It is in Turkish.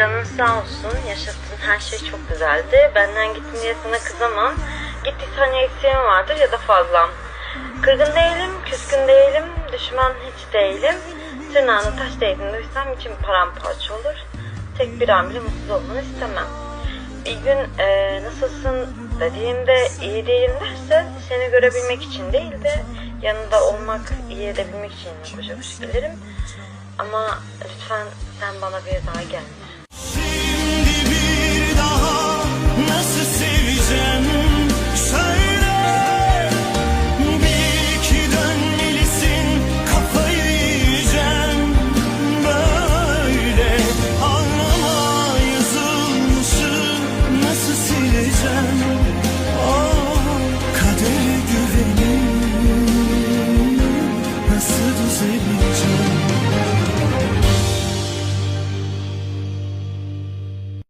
Canın sağ olsun. Yaşattığın her şey çok güzeldi. Benden gittin diye sana kızamam. Gittiysen hani ya eksiğim vardır ya da fazlam. Kırgın değilim, küskün değilim, düşman hiç değilim. Tırnağını taş değdiğini duysam içim paramparça olur. Tek bir an bile mutsuz olmanı istemem. Bir gün e, nasılsın dediğimde iyi değilim derse seni görebilmek için değil de yanında olmak, iyi edebilmek için koşa gelirim. Ama lütfen sen bana bir daha gelme.